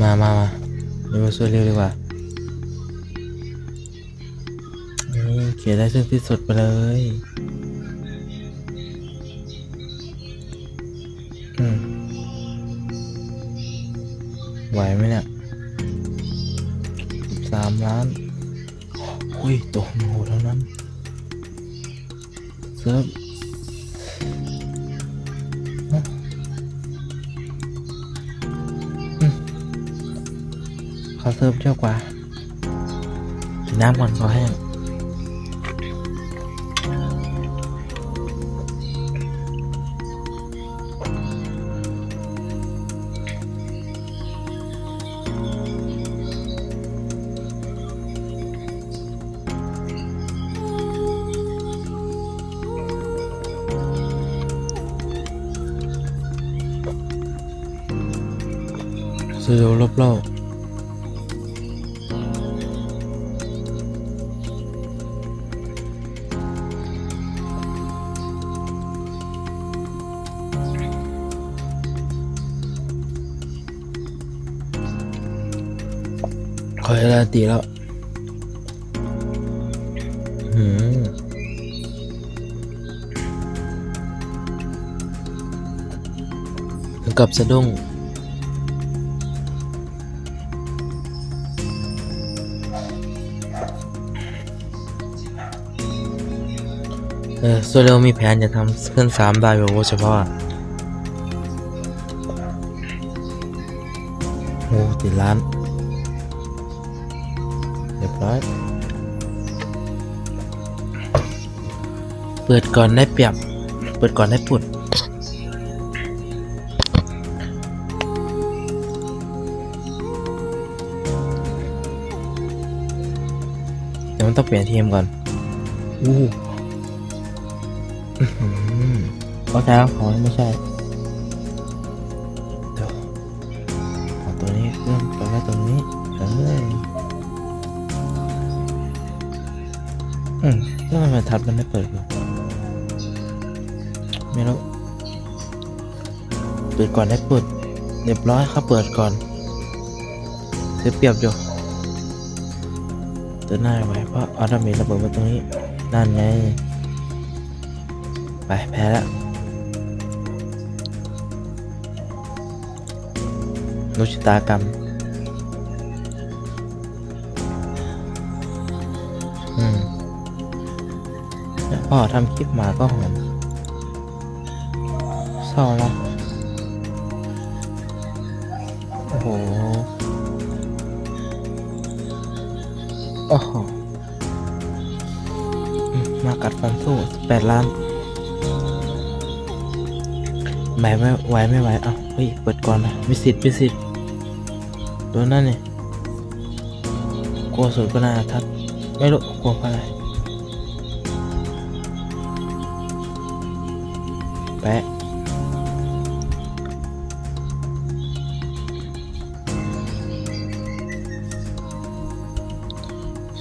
มามามาเดี๋ยวมาช่วยเร็วดีกว่านี่เขียนได้ซึ่งที่สุดไปเลยอืมไหวไหมเนี่ยสิบสามล้าน อุ้ยตัวโหดเท่านั้นเซิร์ฟ เขาเซิร์ฟเยอะกว่ากินน้ำก่อนขอแห้งซื้อรอบโคอยลาตีแล้วหืมถึงกับสะดุ้งเออโซเรลมีแผนจะทำเครื่องสามดาวโดยเฉพาะโอ้ติดล้าน ปิดก่อนได้เปรียบ เปิดก่อนได้ปุดเดี๋ยวมันต้องเปลี่ยนทีมก่อน อู้อื้อหือเข้าใจแล้วของไม่ใช่ เดี๋ยวเอาตัวนี้เครื่องไปไว้ตรงนี้ เอ้ยอืมแล้วทำไมทัดมันไม่เปิดวะไเปิดก่อนได้เปิดเรียบร้อยครับเปิดก่อนเสียเปรียบอยู่เดินหน้าไว้เพราะเอาดาเมจระเบิดมาตรงนี้นั่นไงไปแพ้แล้วรู้ชะตากรรมอืมแล้วพ่อทำคลิปหมาก็หอมเศร้าแล้วโอ้โหมากัดฟันสู้แปดล้านไหวไม่ไหวไม่ไหวเอ้าเฮ้ย เปิดก่อนนะวิสิตวิสิตตัวนั่นนี่กลัวสุดก็น่าทัด ไม่รู้กลัวอะไรแปะ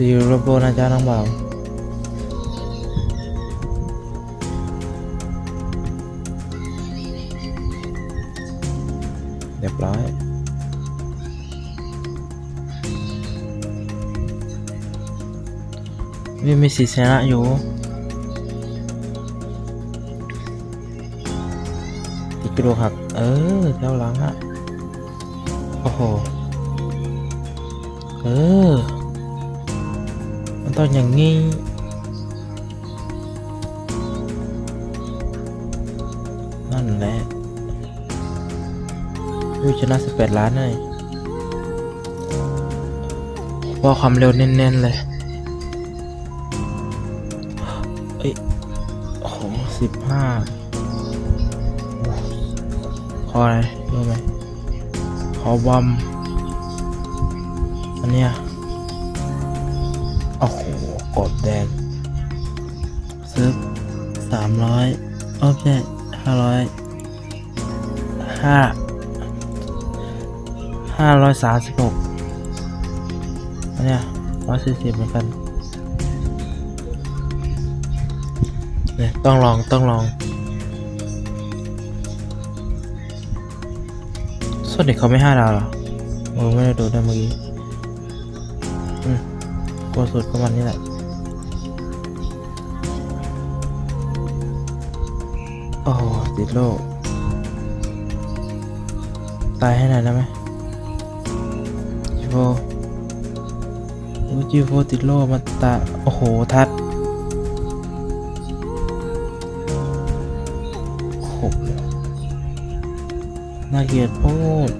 ซีโรบโบนะจ๊ะน้องบ่าวเรียบร้อยมีมีสีชนะอยู่ติดกระดูกหัก เออแถวหลังอะโอ้โห เออ ต้องอย่างงี้นั่นแหละอุ้ยชนะ18 ล้านเลยพอความเร็วเน้นๆเลยเอ้ยโอ้โหสิบห้าคออะไรรู้ไหมคอบอมอันเนี้ย โอ้โหกดแดงซื้อสามร้อยโอเคห้าร้อยห้าห้าร้อยสามสิบหกอันเนี้ยร้อยสี่สิบเหมือนกันเนี่ยต้องลองต้องลองส่วนเด็กเขาไม่ห้าดาวหรอเออไม่ได้โดนได้เมื่อกี้ ลัวสุดก็มันนี่แหละโอ้ติดโลกตายให้หน่อยได้ไหมจีโฟโอ้จีโฟติดโลกมาตาโอ้โห ทัดโอ้โหน่าเกลียดโพูด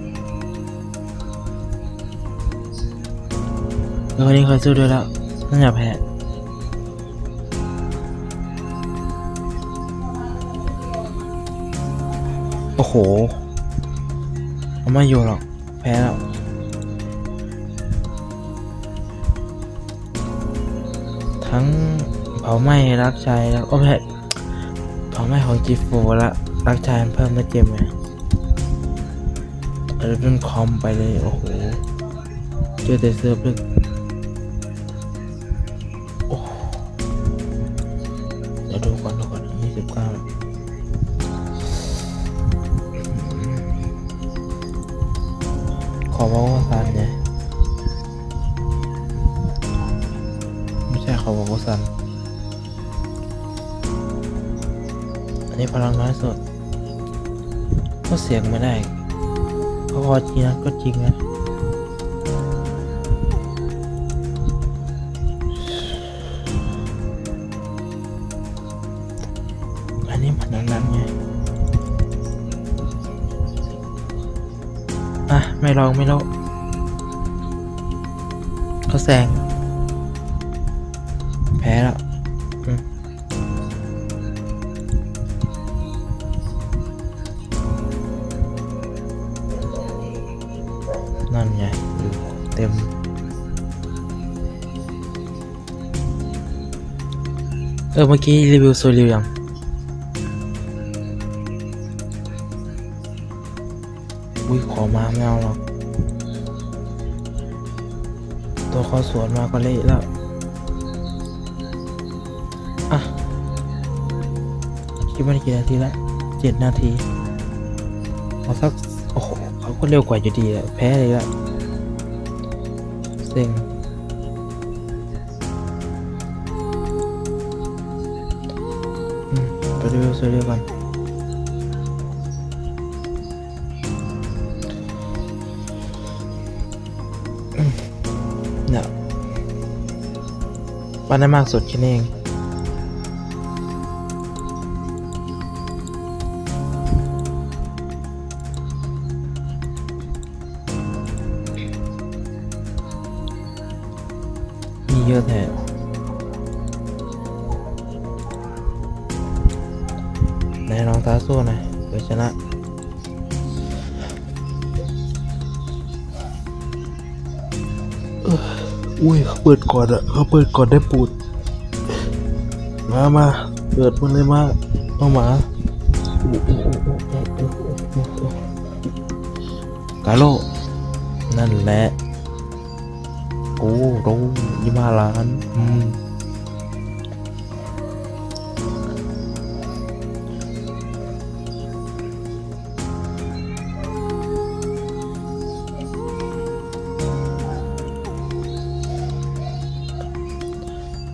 ออวันนี้เคยสู้ด้วยแล้วน่าจะแพ้โอ้โหเอาไม่อยู่หรอก แพ้แล้วทั้งเผาไหม้รักชายแล้วก็แพ้เผาไหม้ของจีโฟละรักชายเพิ่มม่เจมไงเออจนคอมไปเลย โอ้โหเจอแต่เซิร์ฟลึก นนี้พลังน้อยสุด ก็เสียงไม่ได้เขาพอจริงนะก็จริงนะอันนี้มันนั้นๆไงอะไม่ลองไม่ลองเขาแซงแพ้แล้ว เต็มเออเมื่อกี้รีวิวโซลิวยังอุ้ยขอมาไม่เอาหรอก ตัวเขาสวนมาก็เละแล้ว อะ คิดว่ากี่นาทีละเจ็ดนาที เอาสัก โอ้โหเขาก็เร็วกว่าอยู่ดีแหละแพ้เลยละ เซ็งอืมไปดูโซเรียก่อนเนี่ยวันได้มากสุดแค่นี้เอง อุ้ยเขาเปิดก่อนอะเขาเปิดก่อนได้ปูด มามาเปิดมันเลยมาเอามาตาโลนั่นแหละ โอ้โหยี่ห้าล้าน อืม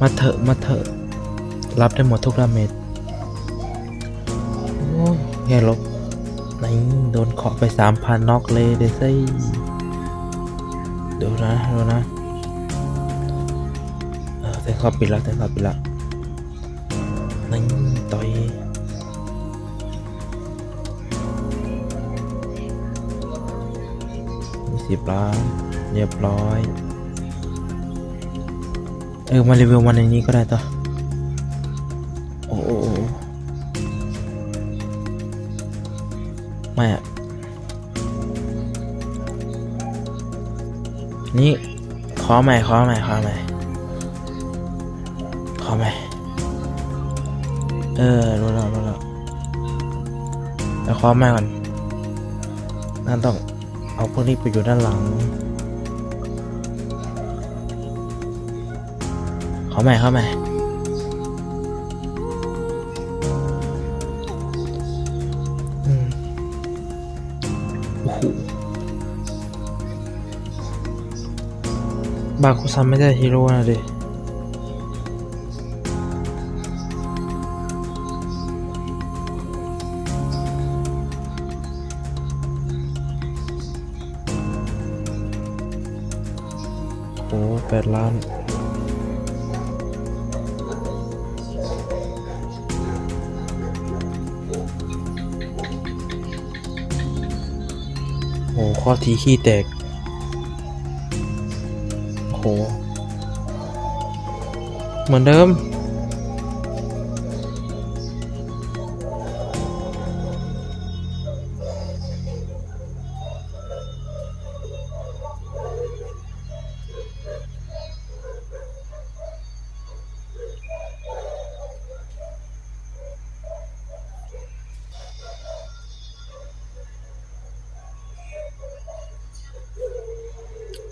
มาเถอะมาเถอะ รับได้หมดทุกดาเมจโอ้ยแย่ลบไหนโดนเคาะไปสามพันน็อกเลยเดซี่ดูนะดูนะเออแต่ขาปิดละแต่ขาปิดละนั่งต่อยมีสิบล้านเรียบร้อย เออ มารีวิวมันในนี้ก็ได้ต่อ โอ้โอ้ไม่อะนี่ ขอใหม่ ขอใหม่ ขอใหม่ ขอใหม่ เออ รู้แล้วรู้แล้วแต่ขอใหม่ก่อนนั่นต้องเอาพวกนี้ไปอยู่ด้านหลัง ขอใหม่ขอใหม่อืมโอ้โหบาคุซันไม่ได้ฮีโร่นะดิโอ้แปดล้าน ข้อทีขี้แตกโอ้โหเหมือนเดิม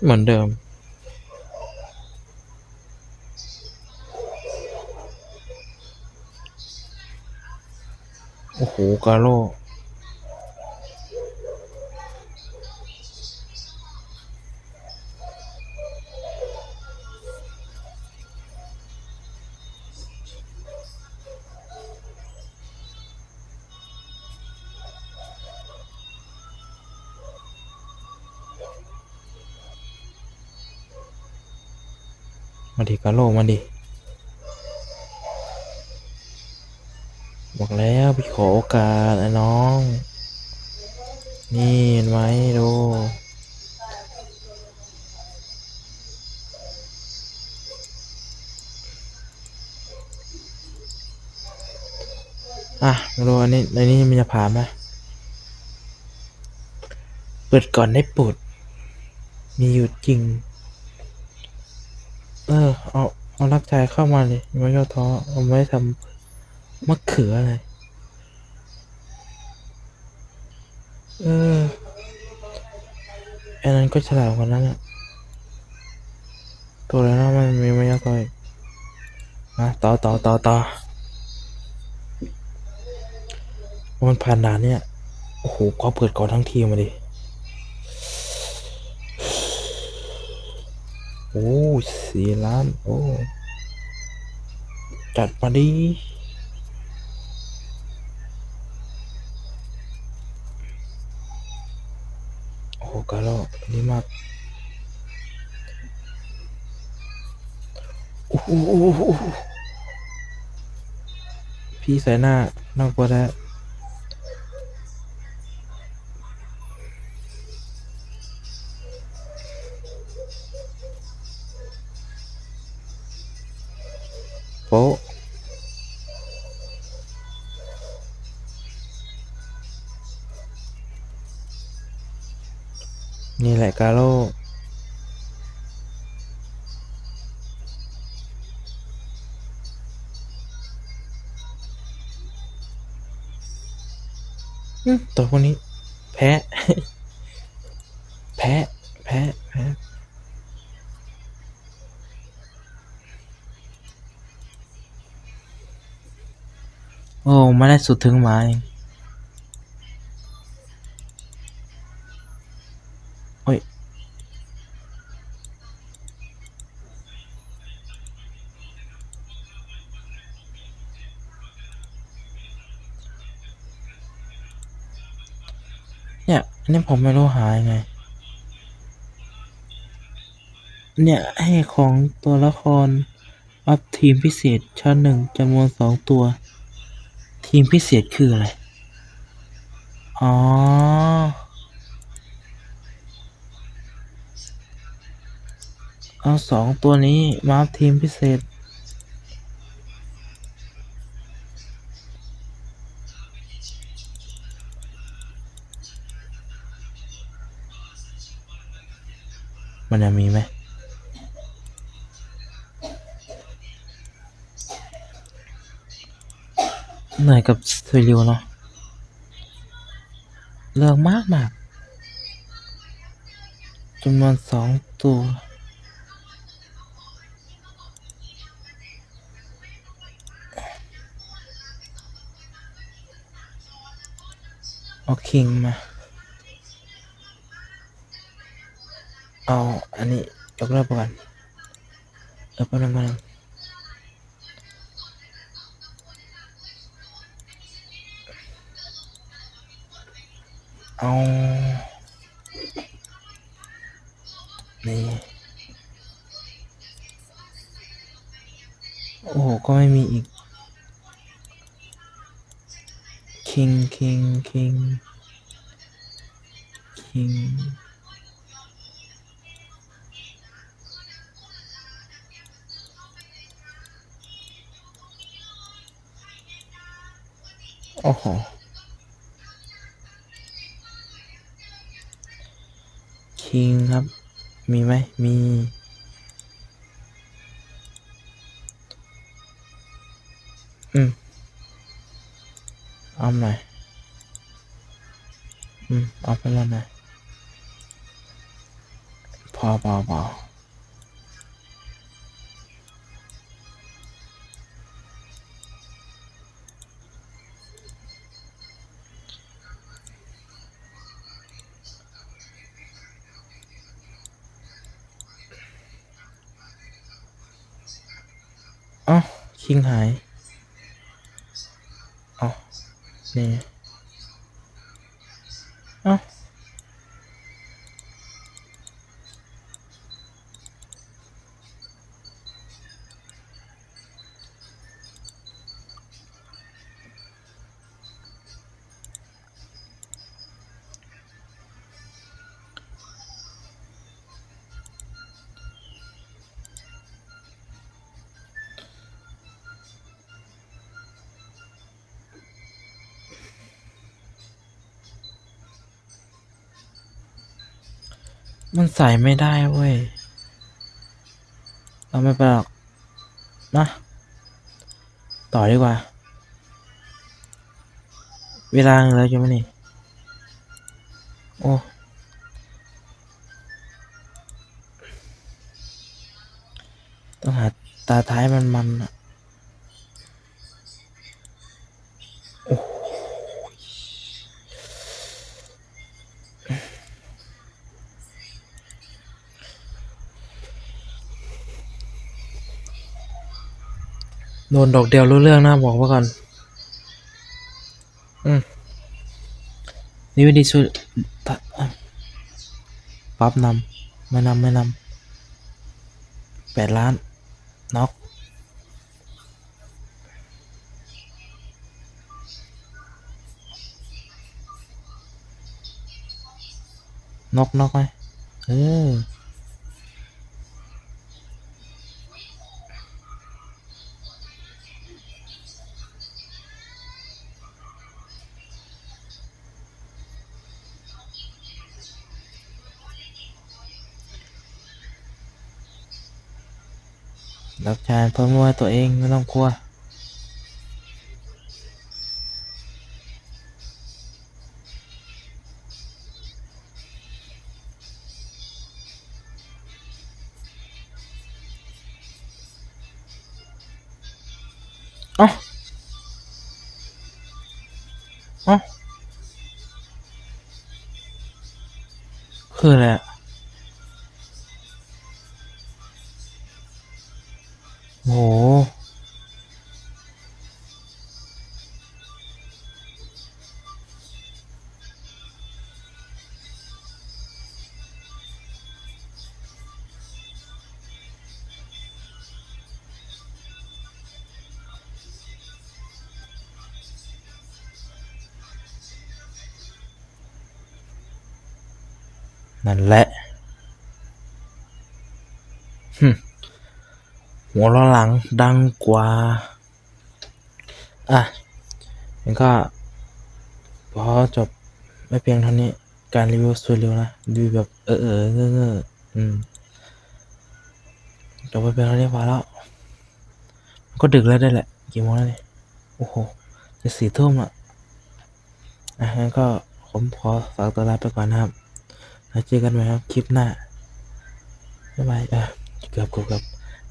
เหมือนเดิม โอ้โห กาโร มาดิกาโร่มาดิบอกแล้วพี่ขอโอกาสไอ้น้อง นี่เห็นไหมดูอะมาดูอันนี้ในนี้มันจะผ่านไหมเปิดก่อนได้ปุดมีอยู่จริง ออ เอาเอารักชายเข้ามาเลยไม่ย่อท้อเอาไม่ทำมะเขืออะไรเอออันนั้นก็ฉลาดกว่านั้นอะตัวแล้วนะมันมีไม่ยากเลยมาต่อต่อต่อต่อมันผ่านด่านเนี่ย โอ้โหก็เปิดก่อนทั้งทีมมาดิ โอ้สี่ล้าน โอ้ จัดมาดีโอ้กาโร่นี่มากโอ้โหโอ้โหโอ้โหพี่ใส่หน้าน่ากลัวแล้ว กาโร่อืมตัวพวกนี้ แพ้ แพ้ แพ้ แพ้ โอ้ไม่ได้สุดถึงหมาเองโอ้ย เนี่ย อันนี้ผมไม่รู้หายไง เนี่ยให้ของตัวละคร อัพทีมพิเศษชั้นหนึ่งจำนวนสองตัว ทีมพิเศษคืออะไร อ๋อ เอาสองตัวนี้มาอัพทีมพิเศษ มันจะมีไหมเหนื่อยกับสวยริวเนาะเรื่องมากมากจำนวนสองตัวเอาคิงมา เอาอันนี้ยกเลิกไปก่อนเออแป๊บนึงแป๊บนึงเอา นี่ โอ้โห ก็ไม่มีอีก คิงคิงคิงคิง โอ้โหคิงครับ มีไหมมี อืม เอาหน่อย อืม เอาไปแล้วหน่อยพอพอพอ อ้า มันใส่ไม่ได้เว้ย เราไม่เป็นหรอกมาต่อดีกว่า เวลาเหลืออยู่ไหมนี่ โอ้ต้องหาตาท้ายมันมันอะ โดนดอกเดียวรู้เรื่องนะบอกไว้ก่อน อืมนี่วิธีช่วยตะปั๊บนำไม่นำไม่นำแปดล้าน น็อกนกนกไหมเออ รับชานเพิ่มว่าตัวเองไม่ต้องกลัวเอ้าเอ้าคืออะไร นั่นแหละหึหัวเราะหลังดังกว่า อะมันก็พอจบไม่เพียงเท่านี้ การรีวิวสวยเร็วนะดูแบบเออเออเงอเงออืมจบไปเพียงเท่านี้พอแล้ว ก็ดึกแล้วได้แหละ กี่โมงแล้วเนี่ย โอ้โห จะสี่ทุ่มอะอะงั้นก็ผมขอฝากตัวลาไปก่อนนะครับ แล้วเจอกันใหม่ครับคลิปหน้าบ๊ายบายเออเกือบเกือบเกือบ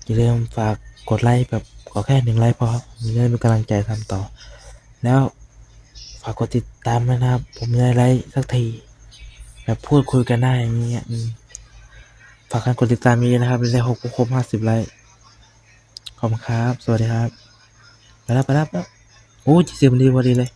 อย่าลืมฝากกดไลค์แบบขอแค่หนึ่งไลค์พอครับผมจะได้มีกำลังใจทำต่อ แล้วฝากกดติดตามนะครับ ผมจะได้ไลค์สักที แบบพูดคุยกันได้อย่างเงี้ยฝากกันกดติดตามมีนะครับจะได้หกครบห้าสิบไลค์ขอบคุณครับ สวัสดีครับ ไปแล้วไปแล้วโอ้จีเสียมันดีพอดีเลย